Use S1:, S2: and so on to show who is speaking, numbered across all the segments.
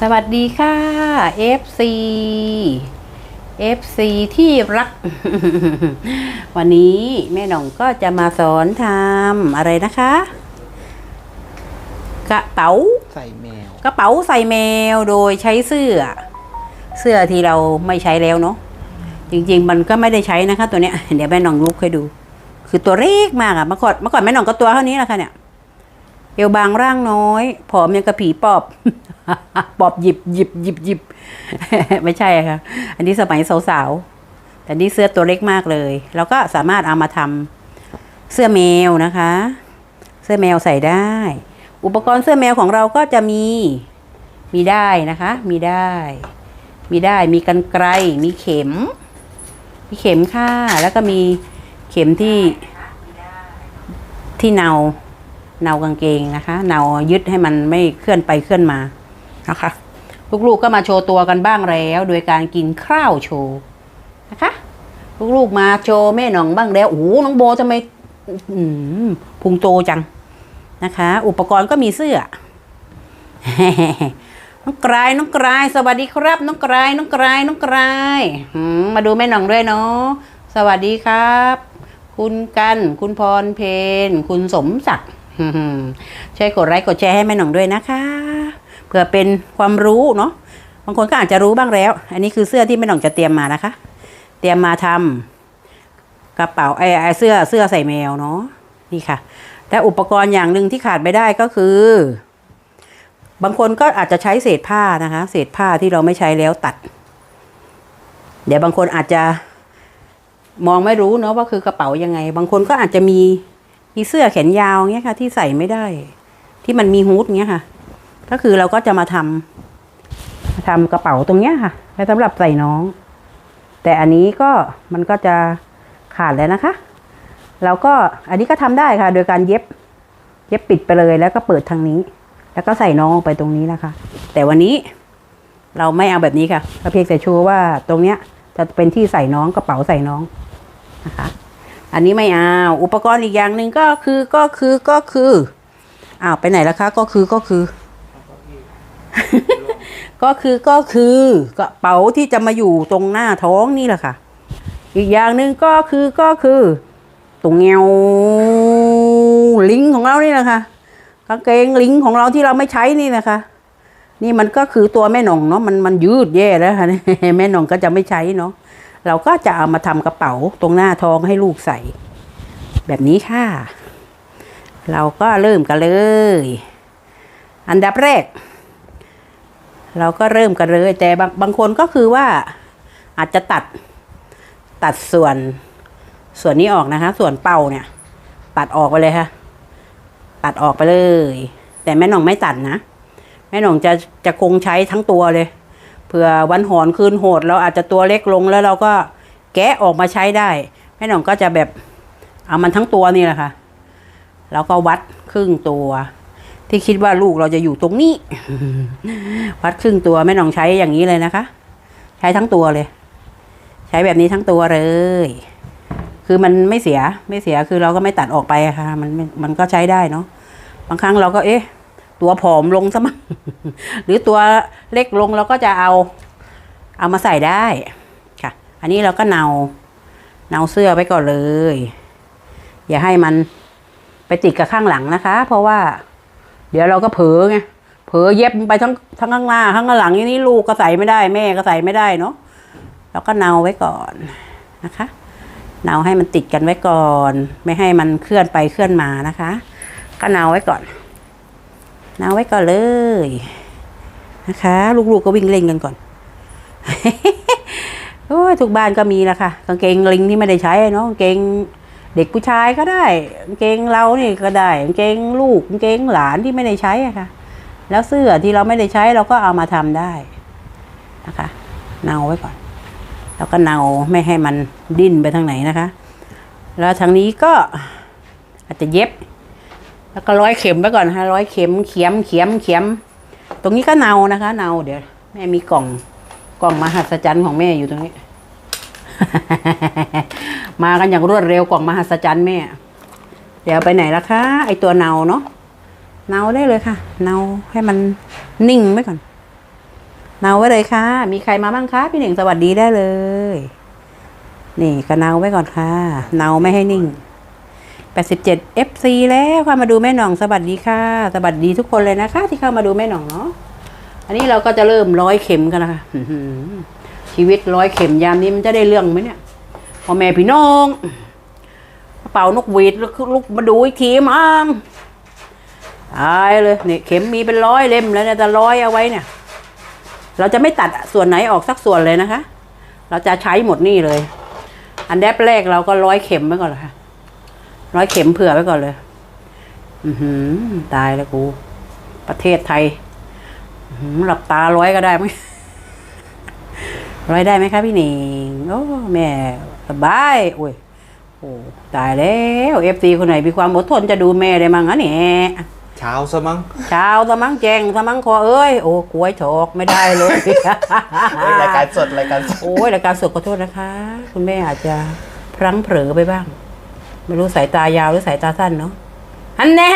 S1: สวัสดีค่ะ FC FC ที่รัก วันนี้แม่หน่องก็จะมาสอนทำอะไรนะคะ กระเป๋า
S2: ใส่แมว
S1: กระเป๋าใส่แมวโดยใช้เสื้อ เสื้อที่เราไม่ใช้แล้วเนาะจริง ๆ มันก็ไม่ได้ใช้นะคะ ตัวเนี้ยเดี๋ยวแม่หน่องลุกให้ดู คือตัวเล็กมากอะเมื่อก่อนเมื่อก่อนแม่หน่องก็ตัวเท่านี้แหละค่ะเนี่ยเอวบางร่างน้อยผอมยังกระผีปอบ ปอบหยิบหยิบหยิบหยิบไม่ใช่ค่ะ อันนี้สมัยสาวๆ แต่นี่เสื้อตัวเล็กมากเลย แล้วก็สามารถเอามาทำเสื้อแมวนะคะ เสื้อแมวใส่ได้ อุปกรณ์เสื้อแมวของเราก็จะมี มีได้นะคะ มีได้ มีได้ มีกันไกรมีเข็ม มีเข็มค่ะ แล้วก็มีเข็มที่ที่เนาเนากางเกงนะคะ เนายึดให้มันไม่เคลื่อนไปเคลื่อนมา นะคะ ลูกๆก็มาโชว์ตัวกันบ้างแล้ว โดยการกินข้าวโชว์นะคะลูกๆมาโชว์แม่หนองบ้างแล้วโอ้น้องโบทำไมพุงโตจังนะคะ อุปกรณ์ก็มีเสื้อ น้องกรายน้องกราย สวัสดีครับ น้องกรายน้องกรายน้องกรายมมาดูแม่หน่องด้วยเนาะสวัสดีครับ คุณกัน คุณพรเพนคุณสมศักดิ์ช่วยกดไลค์กดแชร์ให้แม่หน่องด้วยนะคะ เพื่อเป็นความรู้เนาะบางคนก็อาจจะรู้บ้างแล้ว อันนี้คือเสื้อที่แม่หน่องจะเตรียมมานะคะ เตรียมมาทำกระเป๋าไอ้ไอ้เสื้อเสื้อใส่แมวเนาะนี่ค่ะแต่อุปกรณ์อย่างหนึ่งที่ขาดไม่ได้ก็คือ บางคนก็อาจจะใช้เศษผ้านะคะ เศษผ้าที่เราไม่ใช้แล้วตัด เดี๋ยวบางคนอาจจะมองไม่รู้เนาะว่าคือกระเป๋ายังไง บางคนก็อาจจะมีมีเสื้อแขนยาวเงี้ยค่ะ ที่ใส่ไม่ได้ ที่มันมีฮูดเงี้ยค่ะ ก็คือเราก็จะมาทำมาทำกระเป๋าตรงเนี้ยค่ะไว้สำหรับใส่น้อง แต่อันนี้ก็มันก็จะขาดแล้วนะคะ เราก็อันนี้ก็ทำได้ค่ะ โดยการเย็บ เย็บปิดไปเลยแล้วก็เปิดทางนี้ แล้วก็ใส่น้องลงไปตรงนี้นะคะ แต่วันนี้เราไม่เอาแบบนี้ค่ะเราเพียงแต่โชว์ว่าตรงเนี้ยจะเป็นที่ใส่น้องกระเป๋าใส่น้องนะคะ อันนี้ไม่เอาอุปกรณ์อีกอย่างหนึ่งก็คือก็คือก็คืออ้าวไปไหนแล้วคะ ก็คือก็คือ ก็คือก็คือกระเป๋าที่จะมาอยู่ตรงหน้าท้องนี่แหละค่ะ อีกอย่างหนึ่งก็คือก็คือตรงเงวลิงของเรานี่แหละค่ะกางเกงลิงของเราที่เราไม่ใช้นี่นะคะ นี่มันก็คือตัวแม่หนองเนาะมันมันยืดแย่แล้วค่ะแม่หนองก็จะไม่ใช้เนาะเราก็จะเอามาทำกระเป๋าตรงหน้าท้องให้ลูกใส่ แบบนี้ค่ะ เราก็เริ่มกันเลย อันดับแรก เราก็เริ่มกันเลย แต่บางบางคนก็คือว่าอาจจะตัดตัดส่วนส่วนนี้ออกนะคะ ส่วนเป่าเนี่ย ตัดออกไปเลยค่ะ ตัดออกไปเลย แต่แม่หน่องไม่ตัดนะแม่หน่องจะจะคงใช้ทั้งตัวเลยเผื่อวันหอนคืนโหด เราอาจจะตัวเล็กลงแล้วเราก็แกะออกมาใช้ได้แม่หน่องก็จะแบบเอามันทั้งตัวนี่แหละค่ะแล้วก็วัดครึ่งตัว ที่คิดว่าลูกเราจะอยู่ตรงนี้ วัดครึ่งตัวแม่น่องใช้อย่างนี้เลยนะคะ ใช้ทั้งตัวเลย ใช้แบบนี้ทั้งตัวเลย คือมันไม่เสียไม่เสียคือเราก็ไม่ตัดออกไปะค่ะ มันมันก็ใช้ได้เนาะบางครั้งเราก็เอ๊ะ ตัวผอมลงซะมั้งหรือตัวเล็กลงเราก็จะเอาเอามาใส่ได้ค่ะ อันนี้เราก็เนาเนาเสื้อไปก่อนเลย อย่าให้มันไปติดกับข้างหลังนะคะ เพราะว่า เดี๋ยวเราก็เผลอไงเผลอเย็บไปทั้งทั้งข้างหน้าข้างหลังอย่างนี้ลูกก็ใส่ไม่ได้แม่ก็ใส่ไม่ได้เนาะเราก็เนาไว้ก่อนนะคะเนาให้มันติดกันไว้ก่อน ไม่ให้มันเคลื่อนไปเคลื่อนมานะคะ ก็เนาไว้ก่อนเนาไว้ก่อนเลยนะคะ ลูกๆก็วิ่งเล่นกันก่อนโอ้ยทุกบ้านก็มีแล้วค่ะกางเกงลิงที่ไม่ได้ใช้เนาะกางเกง เด็กผู้ชายก็ได้กางเกงเรานี่ก็ได้กางเกงลูกกางเกงหลานที่ไม่ได้ใช้ค่ะ แล้วเสื้อที่เราไม่ได้ใช้เราก็เอามาทำได้นะคะเนาไว้ก่อน แล้วก็เนาไม่ให้มันดิ้นไปทางไหนนะคะ แล้วทางนี้ก็อาจจะเย็บ แล้วก็ร้อยเข็มไว้ก่อนฮะร้อยเข็มเข็มเข็มเข็มตรงนี้ก็เนานะคะ เนาเดี๋ยวแม่มีกล่องกล่องมหัศจรรย์ของแม่อยู่ตรงนี้ มากันอย่างรวดเร็วกล่องมหัศจรรย์แม่ เดี๋ยวไปไหนละคะไอตัวเนาเนาะเนาได้เลยค่ะ เนาให้มันนิ่งไว้ก่อน เนาไว้เลยค่ะ มีใครมาบ้างคะพี่หนึ่งสวัสดีได้เลย นี่ก็เนาไว้ก่อนค่ะ เนาไม่ให้นิ่ง87 FC แล้วค่ะมาดูแม่หน่องสวัสดีค่ะสวัสดีทุกคนเลยนะคะ ที่เข้ามาดูแม่หน่องเนาะอันนี้เราก็จะเริ่มร้อยเข็มกันนะคะ ชีวิตร้อยเข็มยามนี้มันจะได้เรื่องไหมเนี่ยพ่อแม่พี่น้องกระเป๋านกหวีดแล้วลุกมาดูอีกทีมั้งตายเลยเนี่ยเข็มมีเป็นร้อยเล่มแล้วเนี่ยจะร้อยเอาไว้เนี่ย เราจะไม่ตัดส่วนไหนออกสักส่วนเลยนะคะ เราจะใช้หมดนี่เลย อันแรกแรกเราก็ร้อยเข็มไว้ก่อนเลยค่ะร้อยเข็มเผื่อไว้ก่อนเลย อือหือตายแล้วกู ประเทศไทยอื้อหือหลับตาร้อยก็ได้ไหม ร้อยได้ไหมคะพี่หนิงโอ้แม่สบายโอ้ยโอ้ตายแล้วเอฟซีคนไหนมีความอดทนจะดูแม่ได้มั้งอะเนี่ย
S2: เช้าซะมั้ง
S1: เช้าสมังแจงสมังคอเอ้ยโอ้กล้วยถอกไม่ได้เลย
S2: เฮ้ยรายการสดรายการสด
S1: โอ้ยรายการสดขอโทษนะคะ คุณแม่อาจจะพลั้งเผลอไปบ้าง ไม่รู้สายตายาวหรือสายตาสั้นเนาะอันแน่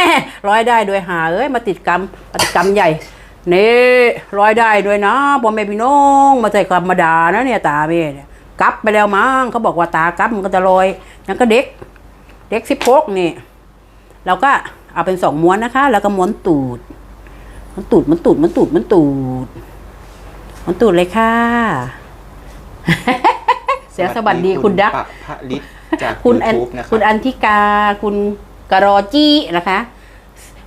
S1: ร้อยได้โดวยหาเอ้ยมาติดกรรมมาติดกรรมใหญ่ นี่ร้อยได้ด้วยนะพ่อแม่พี่น้องมาใส่กรรมดานะเนี่ยตาแม่เนี่ยกลับไปแล้วมั้งเขาบอกว่าตากลับมันก็จะลอยยังก็เด็ก เด็กสิบหกนี่เราก็เอาเป็นสองม้วนนะคะ แล้วก็ม้วนตูดม้วนตูดม้วนตูดม้วนตูดม้วนตูดม้วนตูดเลยค่ะ เสียสวัสดีคุณดัก
S2: ปะพระลิศจาก
S1: คุณอัน
S2: ยูทูบนะค
S1: คุ
S2: รั
S1: ณ
S2: บ
S1: อันทิกาคุณกรอจี้นะคะ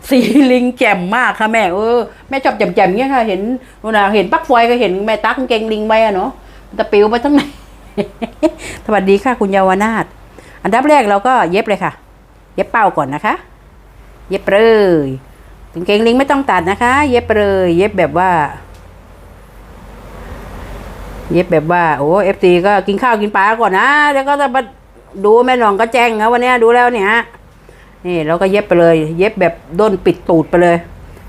S1: สีลิงแจ่มมากค่ะแม่เออแม่ชอบแจ่มๆเงี้ยค่ะ เห็นนูนะเห็นปักไฟก็เห็นแม่ตักกางเกงลิงไว้อะเนาะมันจะปิวไปทั้งไหนสวัสดีค่ะคุณเยาวนาถอันดับแรกเราก็เย็บเลยค่ะ เย็บเป้าก่อนนะคะ เย็บเลยกางเกงลิงไม่ต้องตัดนะคะ เย็บเลย เย็บแบบว่า เย็บแบบว่าโอ้เอฟซีก็กินข้าวกินปลาก่อนนะ แล้วก็จะมาดูแม่หนองก็แจ้งนะวันนี้ดูแล้วเนี่ย นี่เราก็เย็บไปเลย เย็บแบบด้นปิดตูดไปเลย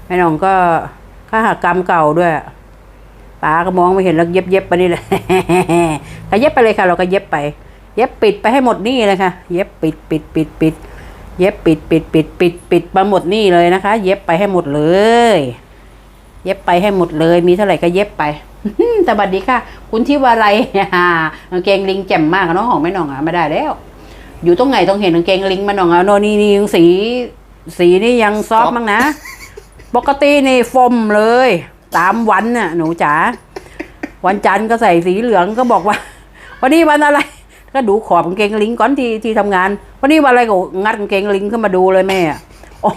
S1: แม่หนองก็ข้าหากรรมเก่าด้วยป้าก็มองไม่เห็นแล้วเย็บเย็บไปนี่เลยก็เย็บไปเลยค่ะ เราก็เย็บไป เย็บปิดไปให้หมดนี่เลยค่ะ เย็บปิดปิดปิดปิดเย็บปิดปิดปิดปิดปิดมาหมดนี่เลยนะคะ เย็บไปให้หมดเลย เย็บไปให้หมดเลย มีเท่าไหร่ก็เย็บไปสวัสดีค่ะ คุณทิวาไรกางเกงลิงแจ่มมากเนาะของแม่น่องอะไม่ได้แล้ว อยู่ตรงไหนต้องเห็นกางเกงลิงแม่หน่องอะโนนี่นี่ยังสี สีนี่ยังซอฟต์มั้งนะ ปกตินี่ฟมเลยสามวันน่ะ หนูจ๋าวันจันทร์ก็ใส่สีเหลืองก็บอกว่า วันนี้วันอะไร ก็ดูขอบกางเกงลิงก่อนที่ที่ทำงาน วันนี้วันอะไรก็งัดกางเกงลิงขึ้นมาดูเลยแม่อ๋อ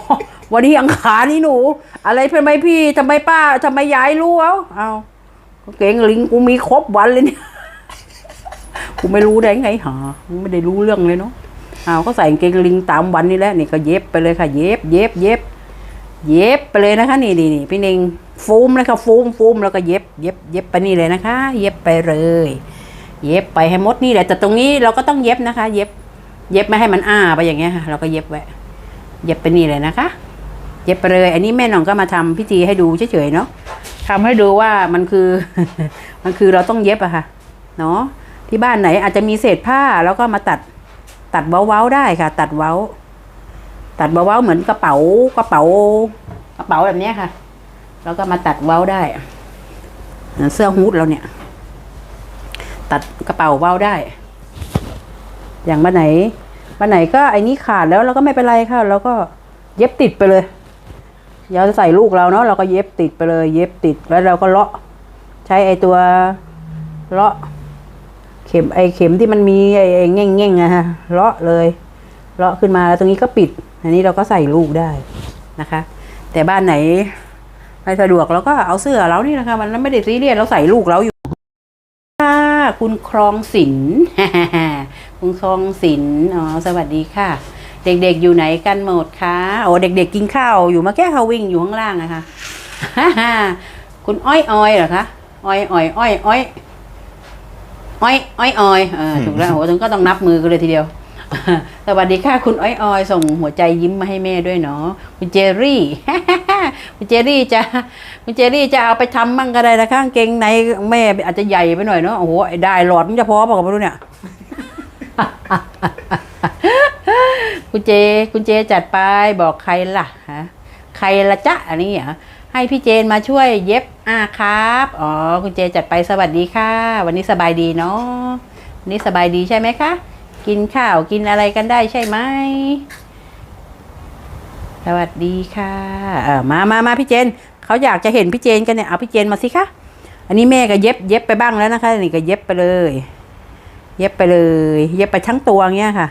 S1: วันนี้อังคารนี่หนู อะไรเป็นไหมพี่ทำไมป้าทำไมยายรู้เอาเอากางเกงลิงกูมีครบวันเลยเนี่ย กูไม่รู้ได้ไงหาไม่ได้รู้เรื่องเลยเนาะเอาก็ใส่เกงลิงตามวันนี่แหละนี่ก็เย็บไปเลยค่ะ เย็บ เย็บ เย็บ เย็บไปเลยนะคะ นี่นี่นี่พี่เน่งฟูมเลยค่ะฟูมฟูมแล้วก็เย็บ เย็บ เย็บไปนี่เลยนะคะ เย็บไปเลย เย็บไปให้หมดนี่แหละแต่ตรงนี้เราก็ต้องเย็บนะคะ เย็บ เย็บไม่ให้มันอ้าไปอย่างเงี้ยค่ะ เราก็เย็บไว้เย็บไปนี่เลยนะคะ เย็บไปเลย อันนี้แม่น่องก็มาทำพิธีให้ดูเฉยๆเนาะทำให้ดูว่ามันคือ มันคือเราต้องเย็บอะค่ะ เนาะ ที่บ้านไหนอาจจะมีเศษผ้าแล้วก็มาตัดตัดเว้าๆได้ค่ะ ตัดเว้า ตัดเว้าๆเหมือนกระเป๋ากระเป๋ากระเป๋าแบบนี้ค่ะ แล้วก็มาตัดเว้าได้เสื้อฮูดเราเนี่ย ตัดกระเป๋าเว้าได้ อย่างบ้านไหนบ้านไหนก็ไอ้นี้ขาดแล้วเราก็ไม่เป็นไรค่ะเราก็เย็บติดไปเลยเดี๋ยวจะใส่ลูกเราเนาะเราก็เย็บติดไปเลย เย็บติดแล้วเราก็เลาะ ใช้ไอ้ตัวเลาะ เข็มไอเข็มที่มันมีไอ้ไอ้แง่งแง่งๆอะฮะเลาะเลยเลาะขึ้นมาแล้วตรงนี้ก็ปิด อันนี้เราก็ใส่ลูกได้นะคะ แต่บ้านไหนไม่สะดวกเราก็เอาเสื้อเรานี่นะคะ มันไม่ได้ซีเรียสเราใส่ลูกเราอยู่ค่ะคุณครองศิลป์คุณครองศิลป์อ๋อสวัสดีค่ะ เด็กๆอยู่ไหนกันหมดคะโอ้เด็ก ๆ กินข้าวอยู่มาแก้เขาวิ่งอยู่ข้างล่างนะคะคุณอ้อยอ้อยเหรอคะอ้อยอ้อยอ้อยอ้อย อ้อยอ้อยออยเออถูกแล้วโหถึงก็ต้องนับมือกันเลยทีเดียว สวัสดีค่ะคุณอ้อยออยส่งหัวใจยิ้มมาให้แม่ด้วยเนาะคุณเจรี่คุณเจรี่จะคุณเจรี่จะเอาไปทำมั่งก็ได้นะคะกางเกงในแม่อาจจะใหญ่ไปหน่อยเนาะโอ้โหไอ้ได้หลอดมันจะพอเปล่าก็ไม่รู้เนี่ยคุณเจ คุณเจจัดไปบอกใครล่ะฮะใครละจ๊ะอันนี้เหรอ ให้พี่เจนมาช่วยเย็บอ่าครับ อ๋อ คุณเจนจัดไปสวัสดีค่ะ วันนี้สบายดีเนาะวันนี้สบายดีใช่ไหมคะ กินข้าวกินอะไรกันได้ใช่ไหม สวัสดีค่ะเออมามามาพี่เจน เขาอยากจะเห็นพี่เจนกันเนี่ย เอาพี่เจนมาสิคะ อันนี้แม่ก็เย็บเย็บไปบ้างแล้วนะคะ นี่ก็เย็บไปเลย เย็บไปเลย เย็บไปทั้งตัวเงี้ยค่ะ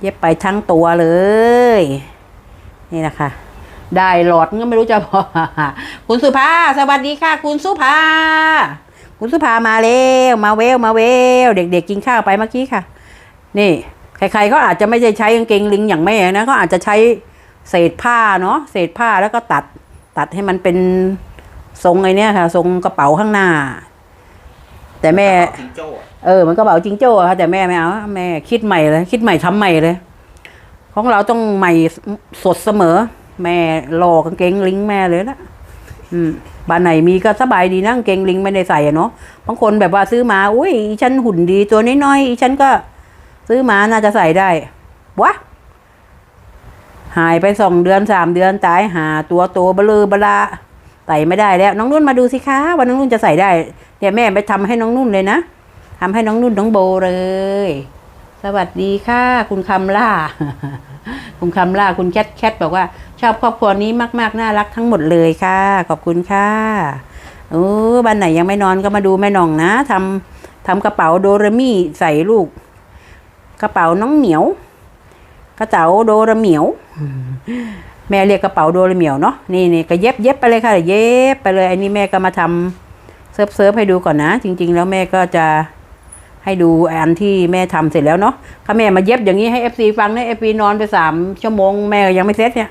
S1: เย็บไปทั้งตัวเลย นี่นะคะ ได้หลอดก็ไม่รู้จะพอคุณสุภาสวัสดีค่ะ คุณสุภา คุณสุภามาเร็วมาเวลมาเวลเด็ก ๆ กินข้าวไปเมื่อกี้ค่ะ นี่ใครๆก็อาจจะไม่ได้ใช้กางเกงลิงอย่างแม่นะก็อาจจะใช้เศษผ้าเนาะเศษผ้าแล้วก็ตัดตัดให้มันเป็นทรงไอเนี้ยค่ะ ทรงกระเป๋าข้างหน้า แต่แม่
S2: จิงโจ้อะ
S1: เออ มันก็บอกจิงโจ้อะค่ะแต่แม่ไม่เอาแม่คิดใหม่เลย คิดใหม่ทำใหม่เลย ของเราต้องใหม่สดเสมอ แม่หลอกกางเกงลิงแม่เลยนะอืมบ้านไหนมีก็สบายดีนะกางเกงลิงไม่ได้ใส่อะเนาะบางคนแบบว่าซื้อมาอุ้ยฉันหุ่นดีตัวน้อยๆฉันก็ ซื้อมาน่าจะใส่ได้วะหายไปสองเดือนสามเดือนตายหา ตัวโตเบลอเบลาใส่ไม่ได้แล้ว น้องนุ่นมาดูสิคะว่าน้องนุ่นจะใส่ได้เดี๋ยวแม่ไปทำให้น้องนุ่นเลยนะทำให้น้องนุ่นน้องโบเลย สวัสดีค่ะ คุณคำล่า คุณคำล่าคุณแคทแคทบอกว่า ชอบครอบครัวนี้มาก ๆ น่ารักทั้งหมดเลยค่ะ ขอบคุณค่ะโอ้บ้านไหนยังไม่นอนก็มาดูแม่น่องนะทำทำกระเป๋าโดเรมี่ใส่ลูก กระเป๋าน้องเหมียว กระเป๋าโดเรเหมียวแม่เรียกกระเป๋าโดเรเหมียวเนาะนี่นี่ก็เย็บเย็บไปเลยค่ะ เย็บไปเลยอันนี้แม่ก็มาทำเซิร์ฟเซิร์ฟให้ดูก่อนนะ จริง ๆ แล้วแม่ก็จะให้ดูอันที่แม่ทำเสร็จแล้วเนาะถ้าแม่มาเย็บอย่างนี้ให้เอฟซีฟังนะเอฟซีนอนไปสามชั่วโมงแม่ยังไม่เสร็จเนี่ย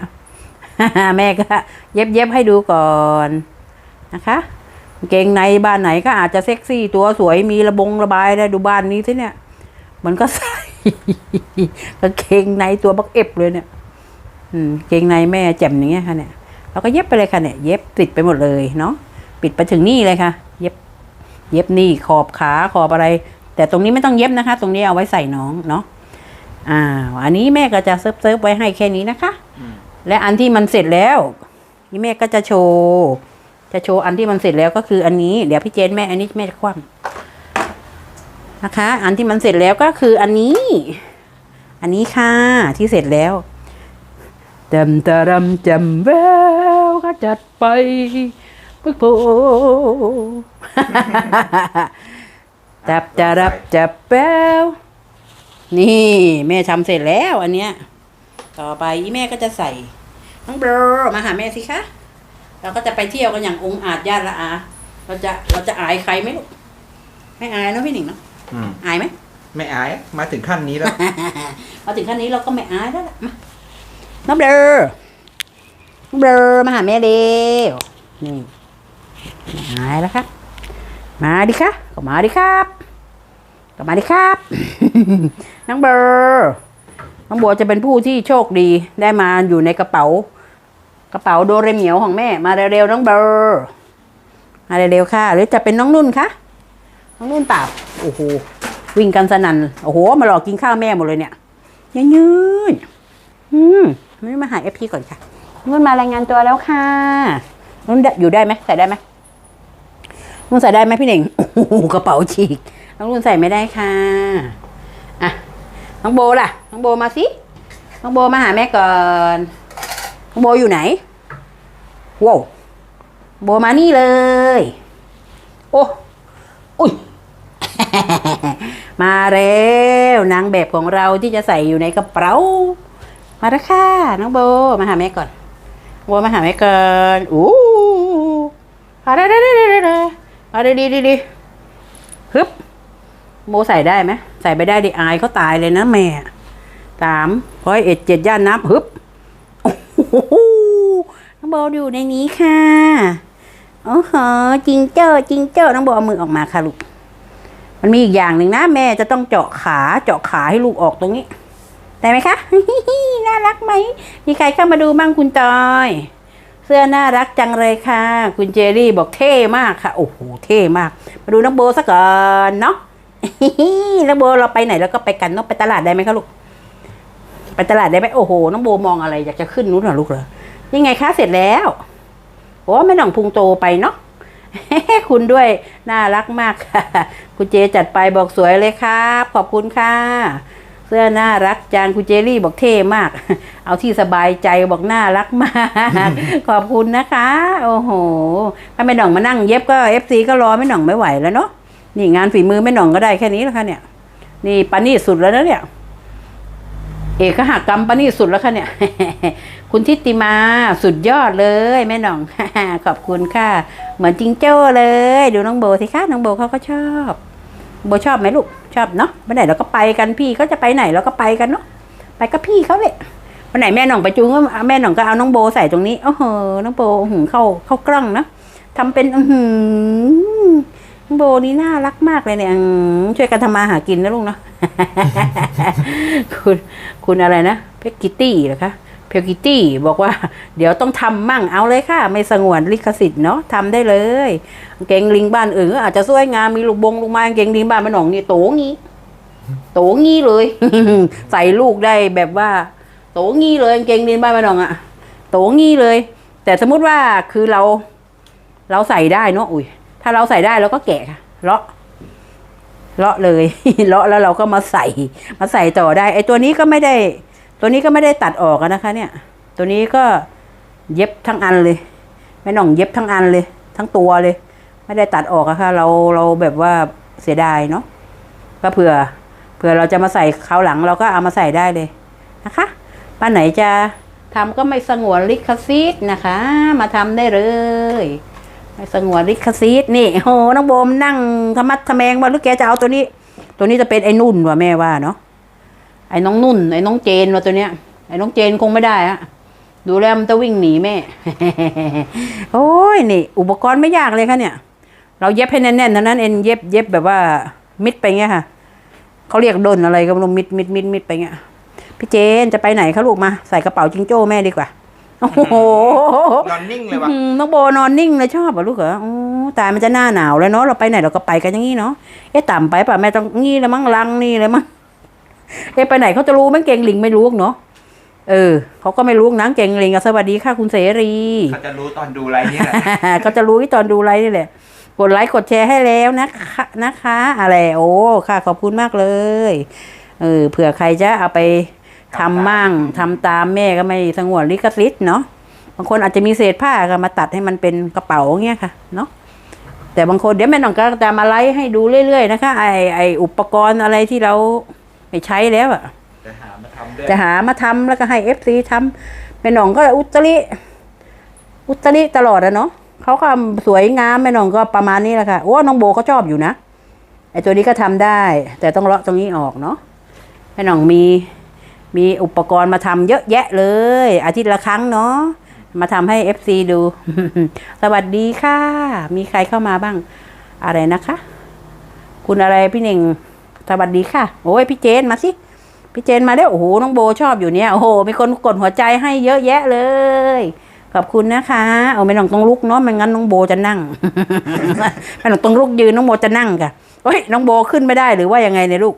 S1: แม่ก็เย็บเย็บให้ดูก่อนนะคะเกงในบ้านไหนก็อาจจะเซ็กซี่ตัวสวยมีระบงระบายได้ดูบ้านนี้สิเนี่ย มันก็ใส่กางเกงในตัวบักเอฟเลยเนี่ย อืมเกงในแม่แจ่มอย่างเงี้ยค่ะเนี่ยเราก็เย็บไปเลยค่ะเนี่ย เย็บติดไปหมดเลยเนาะปิดไปถึงนี่เลยค่ะ เย็บ เย็บนี่ขอบขาขอบอะไร แต่ตรงนี้ไม่ต้องเย็บนะคะ ตรงนี้เอาไว้ใส่น้องเนาะอ่าอันนี้แม่ก็จะเซิร์ฟเซิร์ฟไว้ให้แค่นี้นะคะ และอันที่มันเสร็จแล้ว นี่แม่ก็จะโชว์ จะโชว์อันที่มันเสร็จแล้วก็คืออันนี้ เดี๋ยวพี่เจนแม่อันนี้แม่จะคว่ำนะคะ อันที่มันเสร็จแล้วก็คืออันนี้ อันนี้ค่ะที่เสร็จแล้วจำตารำจำแววก็จัดไปปึ๊กโพจับจะรับจับแป้วนี่ แม่ทำเสร็จแล้วอันเนี้ย ต่อไปอีแม่ก็จะใส่น้องเบลอมาหาแม่สิคะเราก็จะไปเที่ยวกันอย่างองค์อาจญาติละอา เราจะเราจะอายใครไหมลูกไม่อายเนอะพี่หนิงเนาะ
S2: อืม
S1: อายไหม
S2: ไม่อายมาถึงขั้นนี้แล้ว
S1: มาถึงขั้นนี้เราก็ไม่อายแล้วล่ะมาน้องเบลอน้องเบลอมาหาแม่เร็วนี่ไม่อายแล้วครับมาดิคะก็มาดิครับก็มาดิครับ น้องเบลอ น้องบัวจะเป็นผู้ที่โชคดีได้มาอยู่ในกระเป๋า กระเป๋าโดเรเหมียวของแม่ มาเร็วๆน้องเบลอมาเร็วๆค่ะ หรือจะเป็นน้องนุ่นคะน้องนุ่นตาบโอ้โหวิ่งกันสนั่นโอ้โห มาหลอกกินข้าวแม่หมดเลยเนี่ยยืนยืนอืมไม่มาหาเอฟพีก่อนค่ะนุ่นมารายงานตัวแล้วค่ะนุ่นอยู่ได้ไหมใส่ได้ไหมนุ่นใส่ได้ไหมพี่เน่งโอ้โหกระเป๋าฉีกน้องนุ่นใส่ไม่ได้ค่ะ น้องโบล่ะ น้องโบมาสิ น้องโบมาหาแม่ก่อน น้องโบอยู่ไหนว้าวโบมานี่เลย โอ้อุ้ย มาแล้วนางแบบของเราที่จะใส่อยู่ในกระเป๋า มาแล้วค่ะ น้องโบ มาหาแม่ก่อน โบมาหาแม่ก่อนอู้อาได้ได้ได้ได้ได้เอาได้ดีดีดีฮึบ โบใส่ได้ไหมใส่ไปได้ดิอายเขาตายเลยนะแม่สามร้อยเอ็ดเจ็ดย่านนับฮึบโอ้โหน้องโบอยู่ในนี้ค่ะโอ้โหจริงเจ้าจริงเจ้าน้องโบเอามือออกมาค่ะลูกมันมีอีกอย่างหนึ่งนะ แม่จะต้องเจาะขาเจาะขาให้ลูกออกตรงนี้ ได้ไหมคะน่ารักไหมมีใครเข้ามาดูบ้างคุณจอย เสื้อน่ารักจังเลยค่ะ คุณเจรี่บอกเท่มากค่ะ โอ้โหเท่มาก มาดูน้องโบสักก่อนเนาะ น้องโบเราไปไหนแล้วก็ไปกันเนาะไปตลาดได้ไหมคะลูก ไปตลาดได้ไหมโอ้โห น้องโบมองอะไร อยากจะขึ้นนู้นเหรอลูกเหรอยังไงคะเสร็จแล้วโอ้แม่หน่องพุงโตไปเนาะคุณด้วยน่ารักมากค่ะ คุณเจจัดไปบอกสวยเลยครับ ขอบคุณค่ะ เสื้อน่ารักจานคุณเจรี่บอกเท่มาก เอาที่สบายใจบอกน่ารักมาก ขอบคุณนะคะ โอ้โหถ้าแม่หน่องมานั่งเย็บก็เอฟซีก็รอแม่หน่องไม่ไหวแล้วเนาะ นี่งานฝีมือแม่หน่องก็ได้แค่นี้แล้วค่ะเนี่ย นี่ปานี่สุดแล้วนะเนี่ย เอกหักกรรมปานี่สุดแล้วค่ะเนี่ย คุณทิติมาสุดยอดเลยแม่หน่อง ขอบคุณค่ะ เหมือนจิงโจ้เลย ดูน้องโบสิคะน้องโบเขาก็ชอบ โบชอบไหมลูก ชอบเนาะวันไหนเราก็ไปกันพี่เขาจะไปไหนเราก็ไปกันเนาะไปกับพี่เขาเลยวันไหนแม่หน่องไปจูงก็แม่หน่องก็เอาน้องโบใส่ตรงนี้โอ้โหน้องโบหือเข้าเข้ากล้องนะทำเป็นอื้อง โบนี่น่ารักมากเลยเนี่ยอื้อหือช่วยกันทำมาหากินนะลูกเนาะคุณคุณอะไรนะเพกกิตตี้เหรอคะเพกกิตตี้บอกว่าเดี๋ยวต้องทำมั่งเอาเลยค่ะ ไม่สงวนลิขสิทธิ์เนาะทำได้เลยกางเกงลิงบ้านอื่นก็อาจจะสวยงามมีลูกบงลูกไม้กางเกงลิงบ้านมันหนองนี่โตงี้ โตงี้เลย ใส่ลูกได้แบบว่า โตงี้เลยกางเกงลิงบ้านมันหนองอะโตงี้เลย แต่สมมุติว่าคือเรา เราใส่ได้เนาะอุ้ย ถ้าเราใส่ได้เราก็แกะค่ะเลาะเลาะเลยเลาะแล้วเราก็มาใส่ มาใส่ต่อได้ ไอ้ตัวนี้ก็ไม่ได้ ตัวนี้ก็ไม่ได้ตัดออกอะนะคะ เนี่ย ตัวนี้ก็เย็บทั้งอันเลยแม่น่องเย็บทั้งอันเลย ทั้งตัวเลย ไม่ได้ตัดออกอะค่ะ เราเราแบบว่าเสียดายเนาะก็เผื่อเผื่อเราจะมาใส่คราวหลังเราก็เอามาใส่ได้เลยนะคะป้าไหนจะทำก็ไม่สงวนลิขสิทธิ์นะคะ มาทำได้เลย ไม่สงวนลิขสิทธิ์นี่โหน้องโบมนั่งทะมัดทะแมงว่าลูกแกจะเอาตัวนี้ ตัวนี้จะเป็นไอ้นุ่นว่ะแม่ว่าเนาะไอ้น้องนุ่นไอ้น้องเจนว่ะตัวเนี้ยไอ้น้องเจนคงไม่ได้อะดูแล้วมันจะวิ่งหนีแม่โอ้ยนี่ อุปกรณ์ไม่ยากเลยค่ะเนี่ย เราเย็บให้แน่นๆเท่านั้นเองเย็บเย็บแบบว่า มิดไปเงี้ยค่ะเขาเรียกดนอะไรก็ไม่รู้มิดมิดมิดมิดไปเงี้ยพี่เจนจะไปไหนคะลูกมาใส่กระเป๋าจิงโจ้แม่ดีกว่า โอ้โห
S2: นอนนิ่งเลยวะ
S1: อืมน้องโบนอนนิ่งเลยชอบเหรอลูกเหรอโอ้ตายมันจะหน้าหนาวแล้วเนาะเราไปไหนเราก็ไปกันอย่างนี้เนาะเอ๊ะต่ำไปป่ะแม่ต้องงี้เลยมั้งลังนี่เลยมั้งเอ๊ะไปไหนเขาจะรู้มั้งเก่งลิงไม่รู้เนาะเออเขาก็ไม่รู้นะเก่งลิงอะสวัสดีค่ะคุณเสรี
S2: เขาจะรู้ตอนดูไลน์นี้แหละ
S1: เขาจะรู้ที่ตอนดูไลฟ์นี่แหละกดไลค์กดแชร์ให้แล้วนะคะนะคะ อะไรโอ้ค่ะขอบคุณมากเลยเออเผื่อใครจะเอาไป ทำมั่งทำตามแม่ก็ไม่สงวนลิขสิทธิ์เนาะบางคนอาจจะมีเศษผ้าก็มาตัดให้มันเป็นกระเป๋าเงี้ยค่ะเนาะแต่บางคนเดี๋ยวแม่น้องก็จะมาไลฟ์ให้ดูเรื่อยๆนะคะไอไออุปกรณ์อะไรที่เราไม่ใช้แล้วอะ
S2: จะหามาทำด้วย
S1: จะหามาทำแล้วก็ให้เอฟซีทำแม่หน่องก็อุตริอุตริตลอดอะเนาะเขาก็สวยงามแม่หน่องก็ประมาณนี้แหละค่ะโอ้น้องโบเขาชอบอยู่นะไอตัวนี้ก็ทำได้ แต่ต้องเลาะตรงนี้ออกเนาะแม่หน่องมี มีอุปกรณ์มาทำเยอะแยะเลย อาทิตย์ละครั้งเนาะมาทำให้เอฟซีดู สวัสดีค่ะ มีใครเข้ามาบ้าง อะไรนะคะ คุณอะไรพี่เน่งสวัสดีค่ะ โอ้ยพี่เจนมาสิ พี่เจนมาแล้วโอ้โหน้องโบชอบอยู่เนี่ยโอ้โหมีคนกดหัวใจให้เยอะแยะเลย ขอบคุณนะคะเอาไม่ต้องต้องลุกเนาะไม่งั้นน้องโบจะนั่งไม่ต้องต้องลุกยืนน้องโบจะนั่งค่ะเฮ้ยน้องโบขึ้นไม่ได้หรือว่ายังไงเนี่ยลูก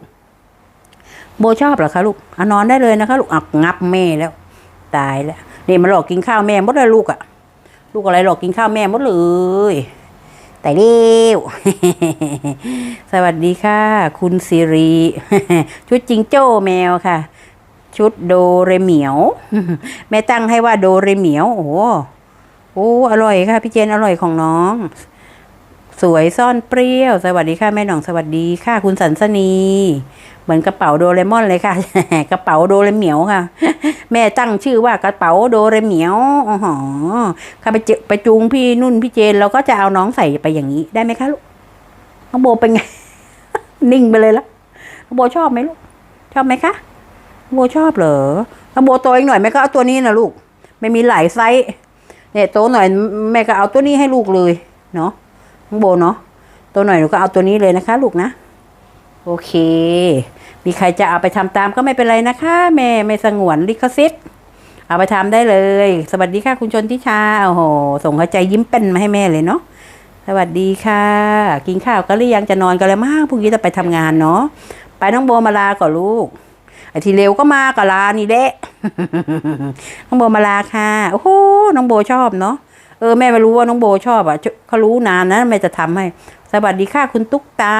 S1: โบชอบเหรอคะลูกอนอนได้เลยนะคะลูกอักงับแม่แล้ว ตายแล้วนี่มาหลอกกินข้าวแม่หมดเลยลูกอะลูกอะไรหลอกกินข้าวแม่หมดเลยแต่เร็วสวัสดีค่ะ คุณสิริชุดจิงโจ้แมวค่ะ ชุดโดเรเหมียว แม่ตั้งให้ว่าโดเรเหมียว โอ้โหโอ้อร่อยค่ะ พี่เจนอร่อยของน้อง สวยซ่อนเปรี้ยว สวัสดีค่ะ แม่หน่องสวัสดีค่ะ คุณสันสนี เหมือนกระเป๋าโดเรมอนเลยค่ะ กระเป๋าโดเรเหมียวค่ะ แม่ตั้งชื่อว่ากระเป๋าโดเรเหมียวอ๋อข้าไปเจไปจูงพี่นุ่นพี่เจนเราก็จะเอาน้องใส่ไปอย่างนี้ได้ไหมคะลูกน้องโบเป็นไง นิ่งไปเลยละน้องโบชอบไหมลูกชอบไหมคะน้องโบชอบเหรอน้องโบโตอีกหน่อยแม่ก็เอาตัวนี้นะลูก ไม่มีหลายไซส์เนี่ยโตหน่อยแม่ก็เอาตัวนี้ให้ลูกเลยเนาะน้องโบเนาะโตหน่อยหนูก็เอาตัวนี้เลยนะคะ ลูกนะ โอเค มีใครจะเอาไปทำตามก็ไม่เป็นไรนะคะ แม่ไม่สงวนลิขสิทธิ์เอาไปทำได้เลย สวัสดีค่ะคุณชนทิชา โอ้โห ส่งหัวใจยิ้มเป็นมาให้แม่เลยเนาะ สวัสดีค่ะ กินข้าวกันหรือยังจะนอนกันแล้วมากพรุ่งนี้จะไปทำงานเนาะ ไปน้องโบมาลาก่อนลูก ไอ้ทีเร็วก็มากับลานี่แหละ น้องโบมาลาค่ะ โอ้โห น้องโบชอบเนาะ เออแม่ไม่รู้ว่าน้องโบชอบอะเขารู้นานนะแม่จะทำให้ สวัสดีค่ะคุณตุ๊กตา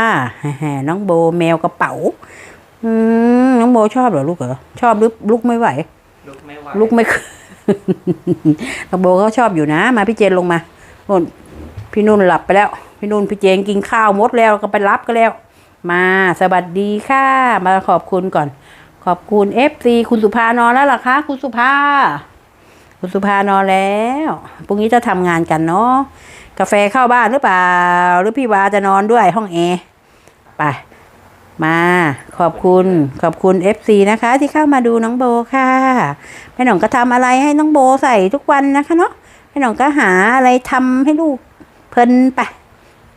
S1: แหมน้องโบแมวกระเป๋า อืมน้องโบชอบเหรอลูกเหรอชอบหรือลุกไม่ไหว
S2: ลุกไม่ไหว
S1: ลุกไม่ขึ้นน้องโบเขาชอบอยู่นะ มาพี่เจนลงมาโน่นพี่นุ่นหลับไปแล้ว พี่นุ่นพี่เจนกินข้าวหมดแล้วก็ไปรับก็แล้ว มาสวัสดีค่ะ มาขอบคุณก่อน ขอบคุณเอฟซีคุณสุภานอนแล้วเหรอคะ คุณสุภา คุณสุภานอนแล้วพรุ่งนี้จะทำงานกันเนาะกาแฟเข้าบ้านหรือเปล่า หรือพี่วาจะนอนด้วยห้องแอร์ไปมาขอบคุณขอบคุณ FC นะคะ ที่เข้ามาดูน้องโบค่ะแม่หน่องก็ทำอะไรให้น้องโบใส่ทุกวันนะคะเนาะแม่หน่องก็หาอะไรทำให้ลูกเพลินไป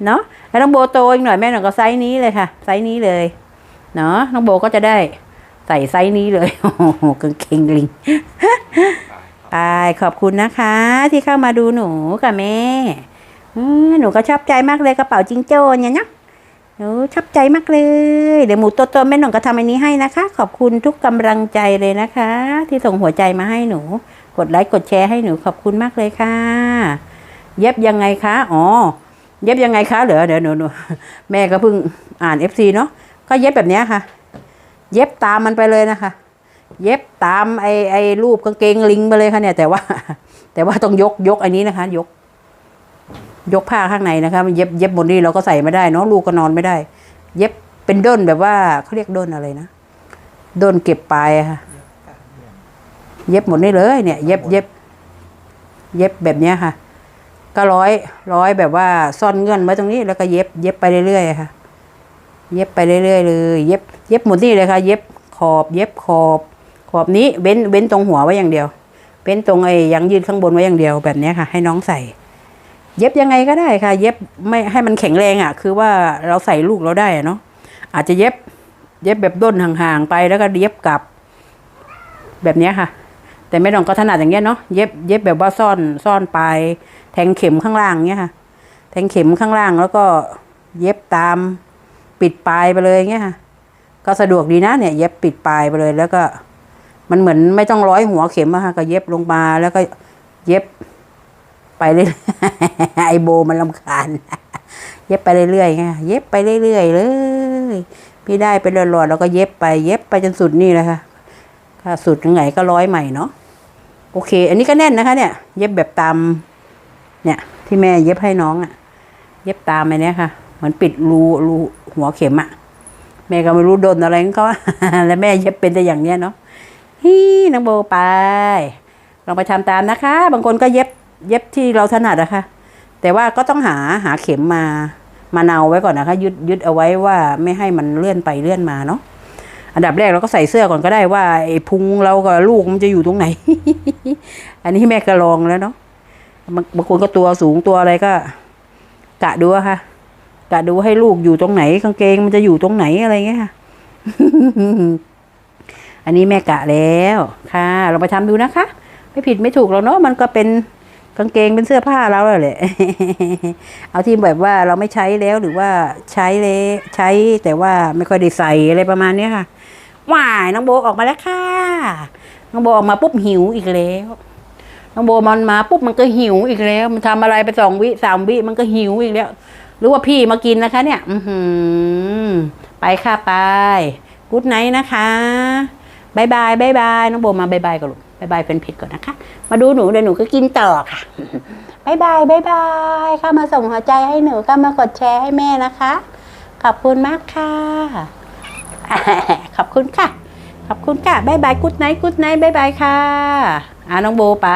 S1: เนาะแล้วน้องโบโตอีกหน่อยแม่หน่องก็ไซส์นี้เลยค่ะ ไซส์นี้เลยเนาะน้องโบก็จะได้ใส่ไซส์นี้เลยโอ้โหกางเกงลิง ไปขอบคุณนะคะ ที่เข้ามาดูหนูกับแม่หนูก็ชอบใจมากเลยกระเป๋าจิงโจ้เนี่ยเนาะหนูชอบใจมากเลย เดี๋ยวหมูตัวโตแม่หน่องก็ทำอันนี้ให้นะคะ ขอบคุณทุกกำลังใจเลยนะคะ ที่ส่งหัวใจมาให้หนู กดไลค์กดแชร์ให้หนูขอบคุณมากเลยค่ะ เย็บยังไงคะอ๋อเย็บยังไงคะเหรอเดี๋ยวหนูหนูแม่ก็เพิ่งอ่าน FC เนาะก็เย็บแบบนี้ค่ะ เย็บตามมันไปเลยนะคะ เย็บตามไอไอรูปกางเกงลิงไปเลยค่ะเนี่ย แต่ว่า แต่ว่าต้องยกยกอันนี้นะคะ ยก ยกผ้าข้างในนะคะมันเย็บเย็บบนนี้เราก็ใส่ไม่ได้เนาะลูกก็นอนไม่ได้ เย็บเป็นด้นแบบว่าเขาเรียกด้นอะไรนะด้นเก็บปลายอะค่ะเย็บหมดนี่เลย เนี่ย เย็บเย็บ เย็บแบบเนี้ยค่ะ ก็ร้อยร้อยแบบว่าซ่อนเงื่อนไว้ตรงนี้แล้วก็เย็บเย็บไปเรื่อยๆค่ะ เย็บไปเรื่อยๆเลย เย็บ เย็บหมดนี่เลยค่ะ เย็บขอบ เย็บขอบ ขอบนี้เว้นเว้นตรงหัวไว้อย่างเดียวเว้นตรงไอ้ยางยืดข้างบนไว้อย่างเดียวแบบนี้ค่ะ ให้น้องใส่ เย็บยังไงก็ได้ค่ะ เย็บไม่ให้มันแข็งแรงอะ คือว่าเราใส่ลูกเราได้เนาะอาจจะเย็บ เย็บแบบด้นห่างๆไปแล้วก็เย็บกลับ แบบนี้ค่ะ แต่ไม่ต้องก็ถนัดอย่างเงี้ยเนาะเย็บเย็บแบบว่าซ่อนซ่อนปลายแทงเข็มข้างล่างเงี้ยค่ะ แทงเข็มข้างล่างแล้วก็เย็บตามปิดปลายไปเลยเงี้ยค่ะ ก็สะดวกดีนะเนี่ย เย็บปิดปลายไปเลยแล้วก็ มันเหมือนไม่ต้องร้อยหัวเข็มอะค่ะก็เย็บลงมาแล้วก็เย็บไปเรื่อยไอโบมันลำคาญ เย็บไปเรื่อยๆไงเย็บไปเรื่อยๆเลยพี่ได้เป็นหลอดๆแล้วก็เย็บไป เย็บไปจนสุดนี่แหละค่ะสุดยังไงก็ร้อยใหม่เนาะโอเค อันนี้ก็แน่นนะคะ เนี่ย เย็บแบบตาม เนี่ย ที่แม่เย็บให้น้องอะ่ะ เย็บตามไปเนี้ยค่ะเหมือนปิดรูรูหัวเข็มอะ่ะแม่ก็ไม่รู้โดนอะไรของเขาแล้วแม่เย็บเป็นแต่อย่างเนี้ยเนาะ ฮีน้องโบไป ลองไปทำตามนะคะ บางคนก็เย็บเย็บที่เราถนัดอะคะ แต่ว่าก็ต้องหาหาเข็มมามาเนาไว้ก่อนนะคะ ยึดยึดเอาไว้ว่าไม่ให้มันเลื่อนไปเลื่อนมาเนาะอันดับแรกเราก็ใส่เสื้อก่อนก็ได้ว่าไอ้พุงเรากับลูกมันจะอยู่ตรงไหน อันนี้แม่ก็ลองแล้วเนาะบางคนก็ตัวสูงตัวอะไรก็ กะดูอะค่ะกะดูให้ลูกอยู่ตรงไหนกางเกงมันจะอยู่ตรงไหนอะไรเงี้ยค่ะ อันนี้แม่กะแล้วค่ะเราไปทำดูนะคะ ไม่ผิดไม่ถูกหรอกเนาะมันก็เป็นกางเกงเป็นเสื้อผ้าเราแหละเอาที่แบบว่าเราไม่ใช้แล้วหรือว่าใช้เลยใช้แต่ว่าไม่ค่อยได้ใส่อะไรประมาณเนี้ค่ะว้ายน้องโบออกมาแล้วค่ะ น้องโบออกมาปุ๊บหิวอีกแล้ว น้องโบมันมาปุ๊บมันก็หิวอีกแล้ว มันทำอะไรไปสองวิสามวิมันก็หิวอีกแล้ว หรือว่าพี่มากินนะคะ เนี่ย อือหือไปค่ะไป กู๊ดไนท์นะคะ บายบายบายบายน้องโบมาบายบายกับลูกบายบายเป็นผิดก่อนนะคะ มาดูหนูเดี๋ยวหนูก็กินต่อค่ะบายบายบายบายเข้ามาส่งหัวใจให้หนูเข้ามากดแชร์ให้แม่นะคะ ขอบคุณมากค่ะ ขอบคุณค่ะ ขอบคุณค่ะบายบายกุ๊ดไนท์กุ๊ดไนท์บายบายค่ะอ่าน้องโบไป